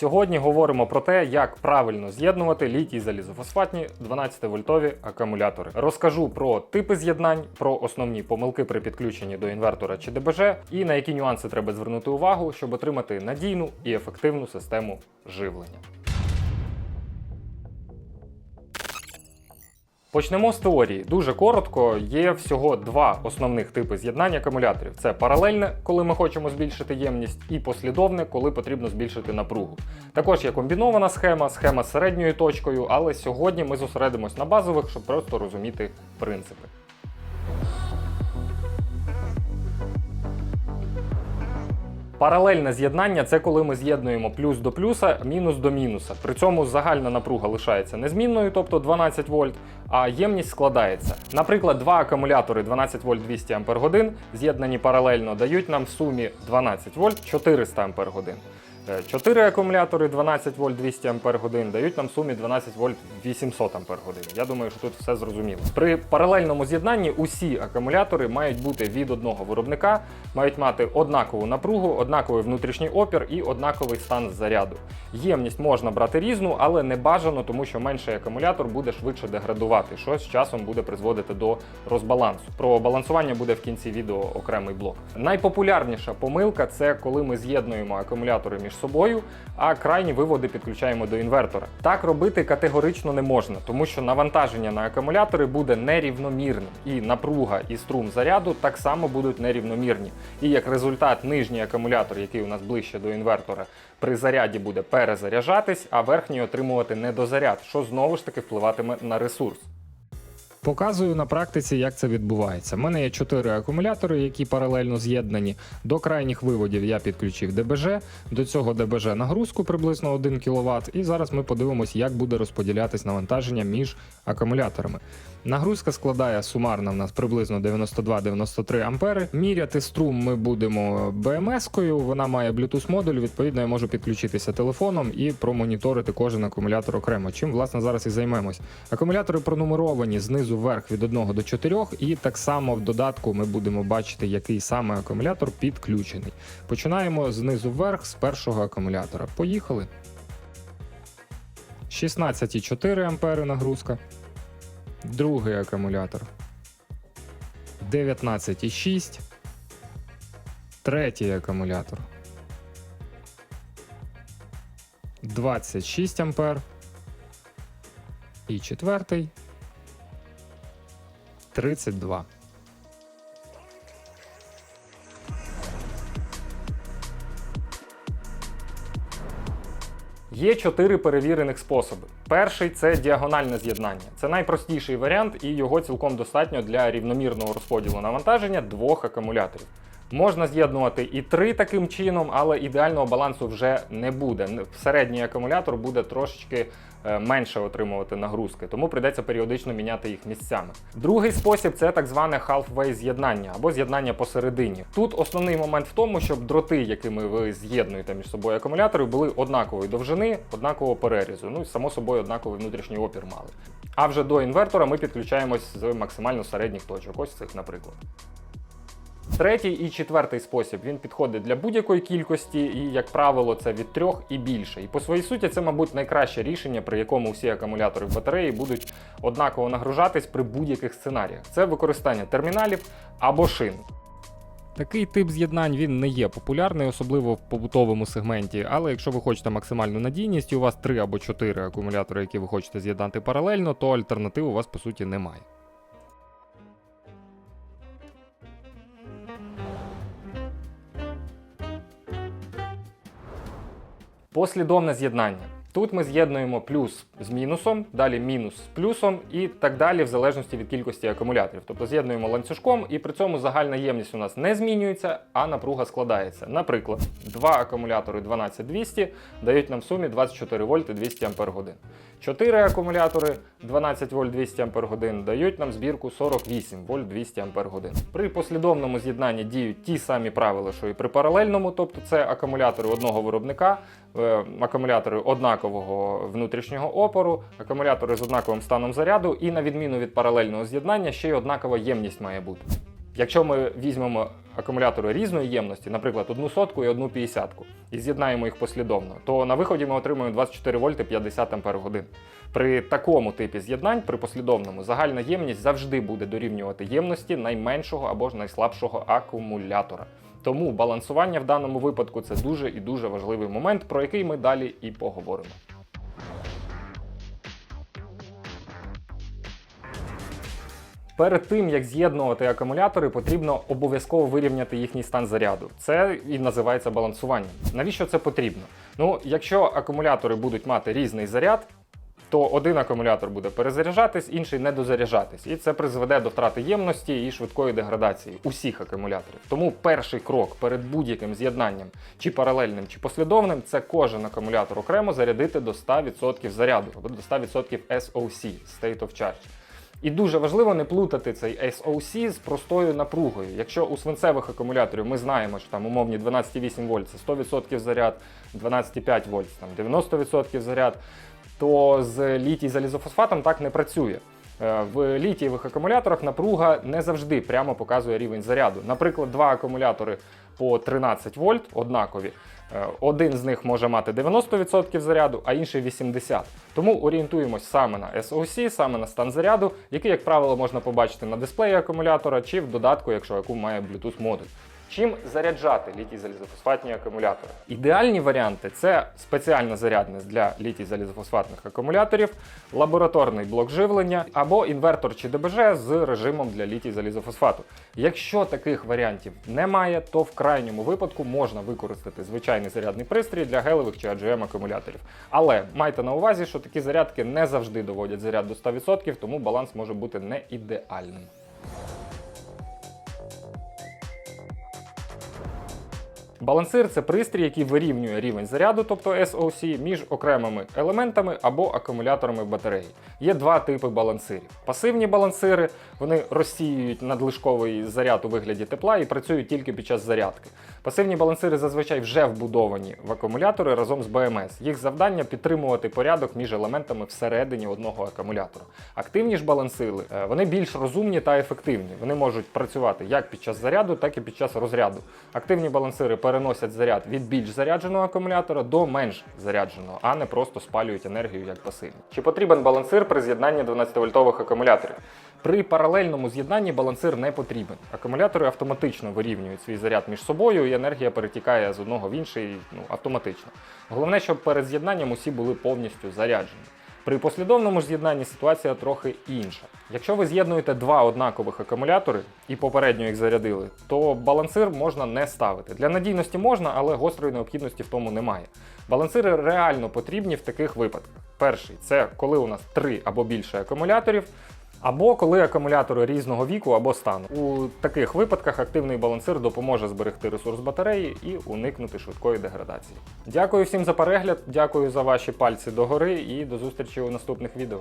Сьогодні говоримо про те, як правильно з'єднувати літій залізофосфатні 12-вольтові акумулятори. Розкажу про типи з'єднань, про основні помилки при підключенні до інвертора чи ДБЖ і на які нюанси треба звернути увагу, щоб отримати надійну і ефективну систему живлення. Почнемо з теорії. Дуже коротко. Є всього два основних типи з'єднання акумуляторів: це паралельне, коли ми хочемо збільшити ємність, і послідовне, коли потрібно збільшити напругу. Також є комбінована схема, схема з середньою точкою, але сьогодні ми зосередимось на базових, щоб просто розуміти принципи. Паралельне з'єднання це коли ми з'єднуємо плюс до плюса, мінус до мінуса. При цьому загальна напруга лишається незмінною, тобто 12 вольт, а ємність складається. Наприклад, два акумулятори 12 вольт 200 Ампер-годин з'єднані паралельно дають нам в сумі 12 вольт 400 Ампер-годин. 4 акумулятори 12 вольт 200 Ампер-годин дають нам сумі 12 вольт 800 Ампер-годин. Я думаю, що тут все зрозуміло. При паралельному з'єднанні усі акумулятори мають бути від одного виробника, мають мати однакову напругу, однаковий внутрішній опір і однаковий стан заряду. Ємність можна брати різну, але не бажано, тому що менший акумулятор буде швидше деградувати, що з часом буде призводити до розбалансу. Про балансування буде в кінці відео окремий блок. Найпопулярніша помилка це коли ми з'єднуємо акумулятори між собою, а крайні виводи підключаємо до інвертора. Так робити категорично не можна, тому що навантаження на акумулятори буде нерівномірним, і напруга і струм заряду так само будуть нерівномірні. І як результат, нижній акумулятор, який у нас ближче до інвертора, при заряді буде перезаряджатись, а верхній отримувати недозаряд, що знову ж таки впливатиме на ресурс. Показую на практиці, як це відбувається. У мене є чотири акумулятори, які паралельно з'єднані. До крайніх виводів я підключив ДБЖ, до цього ДБЖ нагрузку приблизно 1 кВт. І зараз ми подивимось, як буде розподілятись навантаження між акумуляторами. Нагрузка складає сумарно в нас приблизно 92-93 ампери. Міряти струм ми будемо BMS-кою, вона має Bluetooth модуль, відповідно, я можу підключитися телефоном і промоніторити кожен акумулятор окремо. Чим власне зараз і займемось. Акумулятори пронумеровані знизу вверх від 1 до 4, і так само в додатку ми будемо бачити, який саме акумулятор підключений. Починаємо знизу вверх з першого акумулятора. Поїхали. 16,4 ампери нагрузка. Другий акумулятор 19,6. Третій акумулятор 26 ампер. І четвертий 32. Є чотири перевірених способи. Перший це діагональне з'єднання. Це найпростіший варіант, і його цілком достатньо для рівномірного розподілу навантаження двох акумуляторів. Можна з'єднувати і три таким чином, але ідеального балансу вже не буде. Середній акумулятор буде трошечки е, менше отримувати нагрузки, тому прийдеться періодично міняти їх місцями. Другий спосіб це так зване halfway з'єднання або з'єднання посередині. Тут основний момент в тому, щоб дроти, якими ви з'єднуєте між собою акумулятори, були однакової довжини, однакового перерізу. Ну і само собою однаковий внутрішній опір мали. А вже до інвертора ми підключаємось з максимально середніх точок. Ось цих, наприклад. Третій і четвертий спосіб він підходить для будь-якої кількості, і, як правило, це від трьох і більше. І по своїй суті, це, мабуть, найкраще рішення, при якому всі акумулятори в батареї будуть однаково нагружатись при будь-яких сценаріях. Це використання терміналів або шин. Такий тип з'єднань він не є популярний, особливо в побутовому сегменті. Але якщо ви хочете максимальну надійність, і у вас три або чотири акумулятори, які ви хочете з'єднати паралельно, то альтернатив у вас по суті немає. Послідовне з'єднання. Тут ми з'єднуємо плюс з мінусом, далі мінус з плюсом і так далі, в залежності від кількості акумуляторів. Тобто з'єднуємо ланцюжком, і при цьому загальна ємність у нас не змінюється, а напруга складається. Наприклад, два акумулятори 12200 дають нам в сумі 24 вольти 200 Ампер. Чотири акумулятори 12 вольт 200 Ампер дають нам збірку 48 вольт 200 Ампер. При послідовному з'єднанні діють ті самі правила, що і при паралельному, тобто це акумулятори одного виробника, акумулятори однакового внутрішнього опору, акумулятори з однаковим станом заряду, і на відміну від паралельного з'єднання ще й однакова ємність має бути. Якщо ми візьмемо акумулятори різної ємності, наприклад, одну сотку і одну п'ятдесятку, і з'єднаємо їх послідовно, то на виході ми отримуємо 24 вольти 50 ампер годин. При такому типі з'єднань, при послідовному, загальна ємність завжди буде дорівнювати ємності найменшого або ж найслабшого акумулятора. Тому балансування в даному випадку це дуже і дуже важливий момент, про який ми далі і поговоримо. Перед тим як з'єднувати акумулятори, потрібно обов'язково вирівняти їхній стан заряду. Це і називається балансуванням. Навіщо це потрібно? Ну, якщо акумулятори будуть мати різний заряд, то один акумулятор буде перезаряджатись, інший не дозаряджатись. І це призведе до втрати ємності і швидкої деградації усіх акумуляторів. Тому перший крок перед будь-яким з'єднанням, чи паралельним, чи послідовним, це кожен акумулятор окремо зарядити до 100% заряду або до 100% SOC State of Charge. І дуже важливо не плутати цей SOC з простою напругою. Якщо у свинцевих акумуляторів ми знаємо, що там умовні 12,8 вольт це 100% заряд, 12,5 вольт там 90% заряд, то з літій залізофосфатом так не працює. Е, В літієвих акумуляторах напруга не завжди прямо показує рівень заряду. Наприклад, два акумулятори по 13 вольт однакові. Е, Один з них може мати 90% заряду, а інший 80%. Тому орієнтуємось саме на SOC, саме на стан заряду, який, як правило, можна побачити на дисплеї акумулятора чи в додатку, якщо акум має Bluetooth модуль. Чим заряджати літій залізофосфатні акумулятори? Ідеальні варіанти це спеціальна зарядність для літій залізофосфатних акумуляторів, лабораторний блок живлення або інвертор чи ДБЖ з режимом для літій залізофосфату. Якщо таких варіантів немає, то в крайньому випадку можна використати звичайний зарядний пристрій для гелевих чи AGM акумуляторів. Але майте на увазі, що такі зарядки не завжди доводять заряд до 100%, тому баланс може бути не ідеальним. Балансир це пристрій, який вирівнює рівень заряду, тобто SOC, між окремими елементами або акумуляторами батареї. Є два типи балансирів. Пасивні балансири вони розсіюють надлишковий заряд у вигляді тепла і працюють тільки під час зарядки. Пасивні балансири зазвичай вже вбудовані в акумулятори разом з БМС. Їх завдання підтримувати порядок між елементами всередині одного акумулятора. Активні ж балансири е, вони більш розумні та ефективні. Вони можуть працювати як під час заряду, так і під час розряду. Активні балансири переносять заряд від більш зарядженого акумулятора до менш зарядженого, а не просто спалюють енергію як пасивні. Чи потрібен балансир при з'єднанні 12-вольтових акумуляторів? При паралельному з'єднанні балансир не потрібен. Акумулятори автоматично вирівнюють свій заряд між собою, і енергія перетікає з одного в інший ну, автоматично. Головне, щоб перед з'єднанням усі були повністю заряджені. При послідовному з'єднанні ситуація трохи інша. Якщо ви з'єднуєте два однакових акумулятори і попередньо їх зарядили, то балансир можна не ставити. Для надійності можна, але гострої необхідності в тому немає. Балансири реально потрібні в таких випадках. Перший це коли у нас три або більше акумуляторів. Або коли акумулятори різного віку або стану. У таких випадках активний балансир допоможе зберегти ресурс батареї і уникнути швидкої деградації. Дякую всім за перегляд, дякую за ваші пальці догори і до зустрічі у наступних відео.